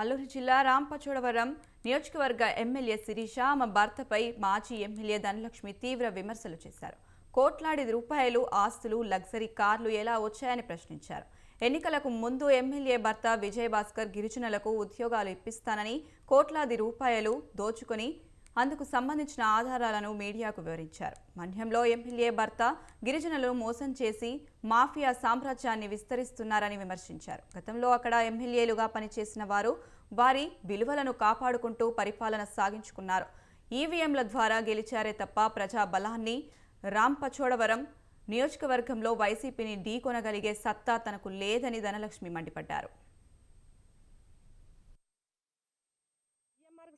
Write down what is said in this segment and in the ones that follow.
అల్లూరు జిల్లా రాంపచోడవరం నియోజకవర్గ ఎమ్మెల్యే శిరీష ఆమె భర్తపై మాజీ ఎమ్మెల్యే ధనలక్ష్మి తీవ్ర విమర్శలు చేశారు. కోట్లాది రూపాయలు ఆస్తులు లగ్జరీ కార్లు ఎలా వచ్చాయని ప్రశ్నించారు. ఎన్నికలకు ముందు ఎమ్మెల్యే భర్త విజయభాస్కర్ గిరిజనులకు ఉద్యోగాలు ఇప్పిస్తానని కోట్లాది రూపాయలు దోచుకొని అందుకు సంబంధించిన ఆధారాలను మీడియాకు వివరించారు. మన్యంలో ఎమ్మెల్యే భర్త గిరిజనులను మోసం చేసి మాఫియా సామ్రాజ్యాన్ని విస్తరిస్తున్నారని విమర్శించారు. గతంలో అక్కడ ఎమ్మెల్యేలుగా పనిచేసిన వారు వారి విలువలను కాపాడుకుంటూ పరిపాలన సాగించుకున్నారు. ఈవీఎంల ద్వారా గెలిచారే తప్ప ప్రజా బలాన్ని రాంపచోడవరం నియోజకవర్గంలో వైసీపీని ఢీకొనగలిగే సత్తా తనకు లేదని ధనలక్ష్మి మండిపడ్డారు.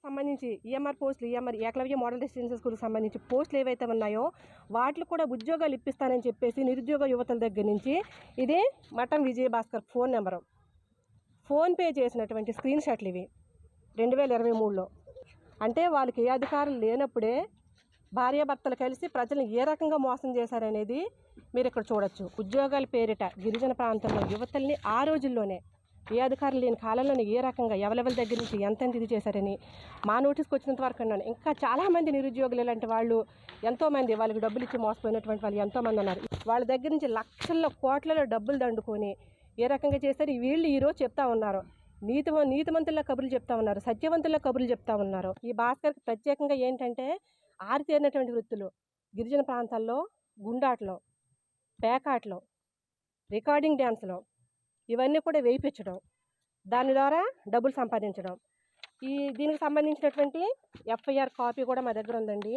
సంబంధించి ఈఎంఆర్ పోస్టులు ఈఎంఆర్ ఏకలవ్య మోడల్ రెసిడెన్షియల్ స్కూల్కి సంబంధించి పోస్టులు ఏవైతే ఉన్నాయో వాటికి కూడా ఉద్యోగాలు ఇప్పిస్తానని చెప్పేసి నిరుద్యోగ యువతల దగ్గర నుంచి ఇది Matham Vijaya Bhaskar phone number. PhonePe చేసినటువంటి స్క్రీన్ షాట్లు ఇవి. రెండు వేల ఇరవై మూడులో. అంటే వాళ్ళకి ఏ అధికారులు లేనప్పుడే భార్యాభర్తలు కలిసి ప్రజలను ఏ రకంగా మోసం చేశారనేది మీరు ఇక్కడ చూడొచ్చు. ఉద్యోగాల పేరిట గిరిజన ప్రాంతంలో యువతల్ని ఆ రోజుల్లోనే ఏ అధికారులు లేని కాలంలోనే ఏ రకంగా ఎవరెవరి దగ్గర నుంచి ఎంతెంత ఇది చేశారని మా నోటీస్కి వచ్చినంత వరకు అన్నాను. ఇంకా చాలామంది నిరుద్యోగులు ఇలాంటి వాళ్ళు ఎంతోమంది వాళ్ళకి డబ్బులు ఇచ్చి మోసపోయినటువంటి వాళ్ళు ఎంతోమంది ఉన్నారు. వాళ్ళ దగ్గర నుంచి లక్షల్లో కోట్లలో డబ్బులు దండుకొని ఏ రకంగా చేశారు? వీళ్ళు ఈరోజు చెప్తా ఉన్నారు. నీతి నీతిమంతుల కబుర్లు చెప్తా ఉన్నారు. సత్యవంతుల కబుర్లు చెప్తా ఉన్నారు. ఈ భాస్కర్కి ప్రత్యేకంగా ఏంటంటే ఆరితేరినటువంటి వృత్తులు గిరిజన ప్రాంతాల్లో గుండాట్లో పేకాట్లో రికార్డింగ్ డ్యాన్స్లో ఇవన్నీ కూడా వేయించడం దాని ద్వారా డబ్బులు సంపాదించడం. ఈ దీనికి సంబంధించినటువంటి ఎఫ్ఐఆర్ కాపీ కూడా మా దగ్గర ఉందండి.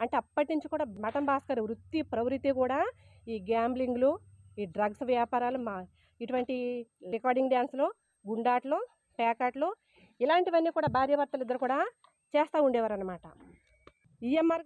అంటే అప్పటి నుంచి కూడా మటన్ భాస్కర్ వృత్తి ప్రవృత్తి కూడా ఈ గ్యాంబ్లింగ్లు ఈ డ్రగ్స్ వ్యాపారాలు మా ఇటువంటి రికార్డింగ్ డ్యాన్స్లో గుండాట్లు పేకాట్లో ఇలాంటివన్నీ కూడా భార్యాభర్తలు ఇద్దరు కూడా చేస్తూ ఉండేవారు అనమాట ఈఎంఆర్